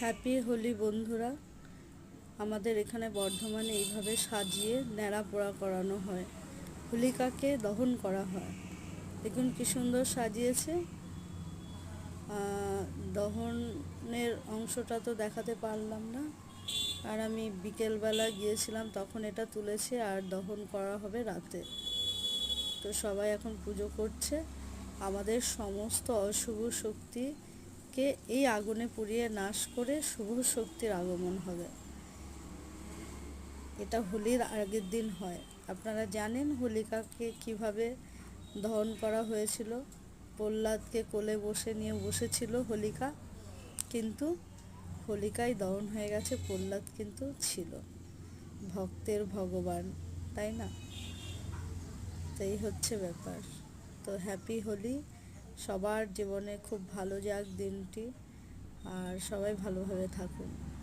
Happy Holi বন্ধুরা। আমাদের এখানে বর্ধমানে এইভাবে সাজিয়ে ন্যাড়া পোড়া করানো হয়। হোলিকাকে দহন করা হয়। দেখুন কি সুন্দর সাজিয়েছে। দহনের অংশটা তো দেখাতে পারলাম না। আর আমি বিকেলবেলা গিয়েছিলাম, তখন এটা তুলেছে আর দহন করা হবে রাতে। তো সবাই এখন পুজো করছে। আমাদের সমস্ত অশুভ শক্তিকে এই আগুনে পুড়িয়ে নাশ করে শুভ শক্তির আগমন হবে। এটা হোলির আগের দিন হয়। আপনারা জানেন হোলিকাকে কীভাবে দহন করা হয়েছিল? প্রহ্লাদকে কোলে বসে নিয়ে বসেছিল হোলিকা, কিন্তু হোলিকাই দহন হয়ে গেছে, প্রহ্লাদ কিন্তু ছিল। ভক্তের ভগবান, তাই না? তো এই হচ্ছে ব্যাপার। তো হ্যাপি হোলি। সবার জীবনে খুব ভালো যাক দিনটি আর সবাই ভালোভাবে থাকুন